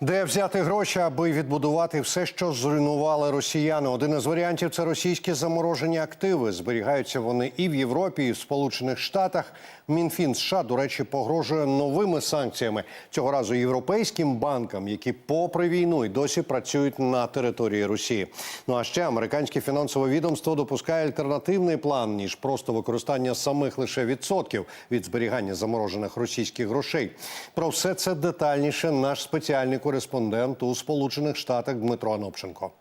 Де взяти гроші, аби відбудувати все, що зруйнували росіяни? Один із варіантів це російські заморожені активи. Зберігаються вони і в Європі, і в Сполучених Штатах. Мінфін США, до речі, погрожує новими санкціями цього разу європейським банкам, які, попри війну, і досі працюють на території Росії. Ну а ще американське фінансове відомство допускає альтернативний план ніж просто використання самих лише відсотків від зберігання заморожених російських грошей. Про все це детальніше наш спеціальний кореспондент у Сполучених Штатах Дмитро Анопченко.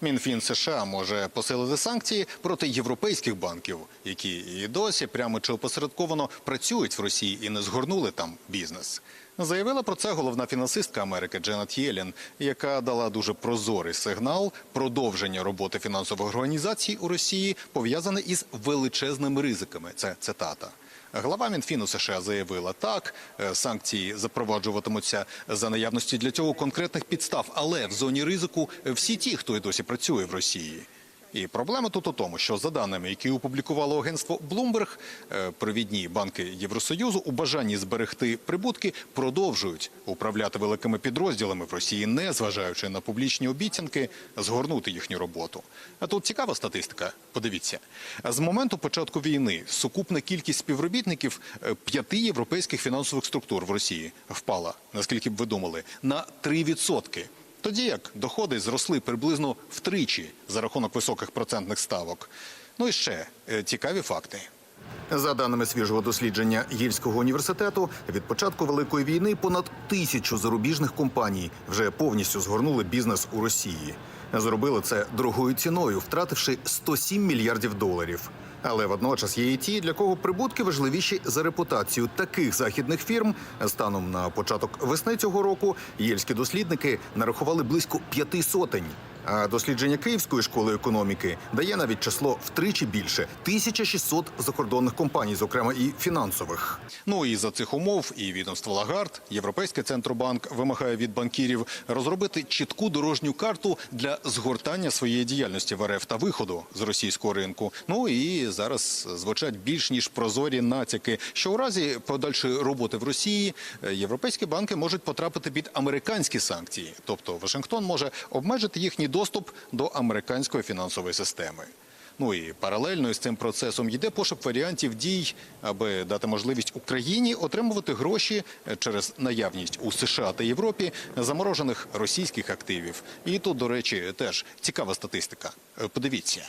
Мінфін США може посилити санкції проти європейських банків, які і досі прямо чи опосередковано працюють в Росії і не згорнули там бізнес. Заявила про це головна фінансистка Америки Дженет Єлен, яка дала дуже прозорий сигнал продовження роботи фінансових організацій у Росії пов'язане із величезними ризиками. Це цитата. Глава Мінфіну США заявила так, е, санкції запроваджуватимуться за наявності для цього конкретних підстав, але в зоні ризику всі ті, хто і досі працює в Росії. І проблема тут у тому, що за даними, які опублікувало агентство Bloomberg, е, провідні банки Євросоюзу у бажанні зберегти прибутки продовжують управляти великими підрозділами в Росії, не зважаючи на публічні обіцянки згорнути їхню роботу. А тут цікава статистика. Подивіться, з моменту початку війни сукупна кількість співробітників е, п'яти європейських фінансових структур в Росії впала, наскільки б ви думали, на 3%. Тоді як доходи зросли приблизно втричі за рахунок високих процентних ставок. Ну і ще е, цікаві факти. За даними свіжого дослідження Єльського університету, від початку великої війни понад тисячу зарубіжних компаній вже повністю згорнули бізнес у Росії. Зробили це дорогою ціною, втративши 107 мільярдів доларів. Але водночас є і ті, для кого прибутки важливіші за репутацію таких західних фірм. Станом на початок весни цього року єльські дослідники нарахували близько п'яти сотень. А дослідження Київської школи економіки дає навіть число втричі більше 1600 закордонних компаній, зокрема і фінансових. Ну і за цих умов і відомство Лагард, Європейський центробанк вимагає від банкірів розробити чітку дорожню карту для згортання своєї діяльності в РФ та виходу з російського ринку. Ну і зараз звучать більш ніж прозорі натяки, що у разі подальшої роботи в Росії е, європейські банки можуть потрапити під американські санкції, тобто Вашингтон може обмежити їхній доступ до американської фінансової системи. Ну і паралельно з цим процесом йде пошук варіантів дій, аби дати можливість Україні отримувати гроші е, через наявність у США та Європі заморожених російських активів. І тут, до речі, теж цікава статистика. Е, Подивіться.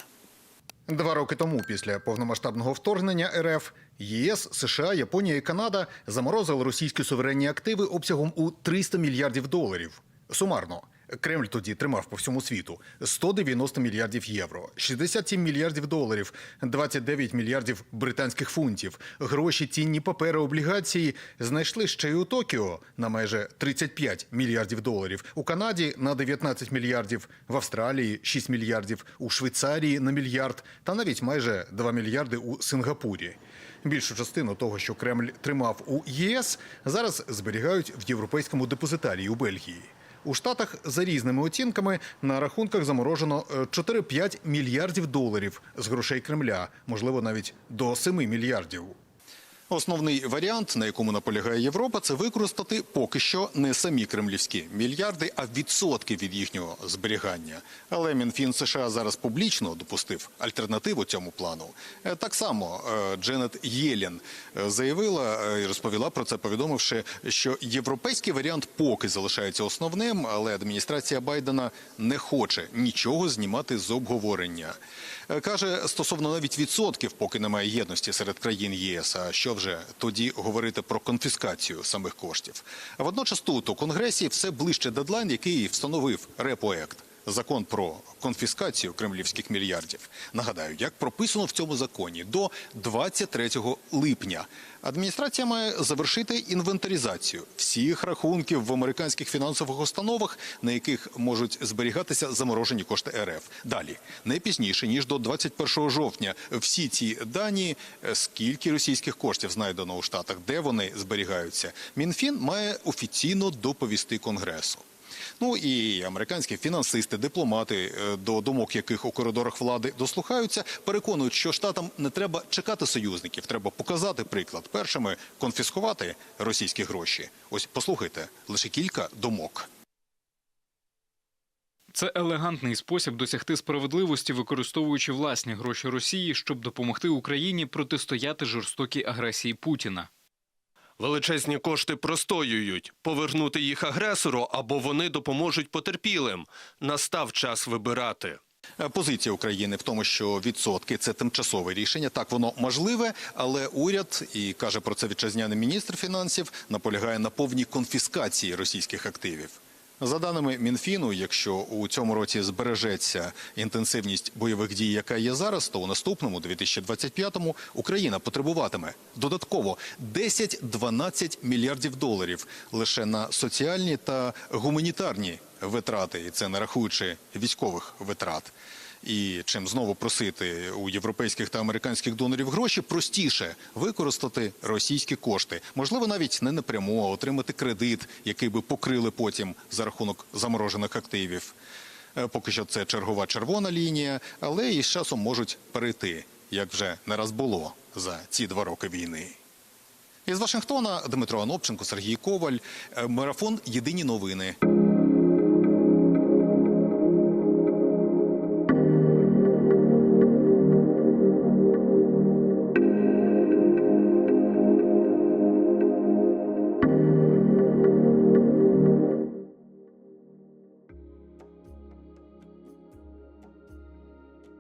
Два роки тому, після повномасштабного вторгнення РФ, ЄС, США, Японія і Канада заморозили російські суверенні активи обсягом у 300 мільярдів доларів. Сумарно. Кремль тоді тримав по всьому світу 190 мільярдів євро, 67 мільярдів доларів, 29 мільярдів британських фунтів. Гроші, цінні папери, облігації знайшли ще й у Токіо на майже 35 мільярдів доларів, у Канаді на 19 мільярдів, в Австралії 6 мільярдів, у Швейцарії на мільярд та навіть майже 2 мільярди у Сингапурі. Більшу частину того, що Кремль тримав у ЄС, зараз зберігають в європейському депозитарії у Бельгії. У Штатах за різними оцінками на рахунках заморожено е, 4-5 мільярдів доларів з грошей Кремля, можливо, навіть до 7 мільярдів. Основний варіант, на якому наполягає Європа, це використати поки що не самі кремлівські мільярди, а відсотки від їхнього зберігання. Але Мінфін США зараз публічно допустив альтернативу цьому плану. Е, Так само е, Дженет Єлен е, заявила і розповіла про це, повідомивши, що європейський варіант поки залишається основним, але адміністрація Байдена не хоче нічого знімати з обговорення. Каже, стосовно навіть відсотків, поки немає єдності серед країн ЄС. А що вже тоді говорити про конфіскацію самих коштів? А водночас тут у конгресі все ближче дедлайн, який встановив репоект. Закон про конфіскацію кремлівських мільярдів. Нагадаю, як прописано в цьому законі до 23 липня. Адміністрація має завершити інвентаризацію всіх рахунків в американських фінансових установах, на яких можуть зберігатися заморожені кошти РФ. Далі не пізніше ніж до 21 жовтня. Всі ці дані, е, скільки російських коштів знайдено у штатах, де вони зберігаються. Мінфін має офіційно доповісти конгресу. Ну і американські фінансисти, дипломати, е, до думок яких у коридорах влади дослухаються, переконують, що штатам не треба чекати союзників, треба показати приклад. Першими конфіскувати російські гроші. Ось послухайте лише кілька думок. Це елегантний спосіб досягти справедливості, використовуючи власні гроші Росії, щоб допомогти Україні протистояти жорстокій агресії Путіна. Величезні кошти простоюють. Повернути їх агресору або вони допоможуть потерпілим. Настав час вибирати. Е, Позиція України в тому, що відсотки це тимчасове рішення. Так воно можливе, але уряд і каже про це вітчизняний міністр фінансів, наполягає на повній конфіскації російських активів. За даними Мінфіну, якщо у цьому році збережеться інтенсивність бойових дій, яка є зараз, то у наступному 2025-му Україна потребуватиме додатково 10-12 мільярдів доларів лише на соціальні та гуманітарні витрати, і це не рахуючи військових витрат. І чим знову просити у європейських та американських донорів гроші, простіше використати російські кошти. Можливо, навіть не напряму, а отримати кредит, який би покрили потім за рахунок заморожених активів. Е, Поки що це чергова червона лінія, але і з часом можуть перейти, як вже не раз було за ці два роки війни. Із Вашингтона Дмитро Анопченко, Сергій Коваль. Е, Марафон Єдині новини.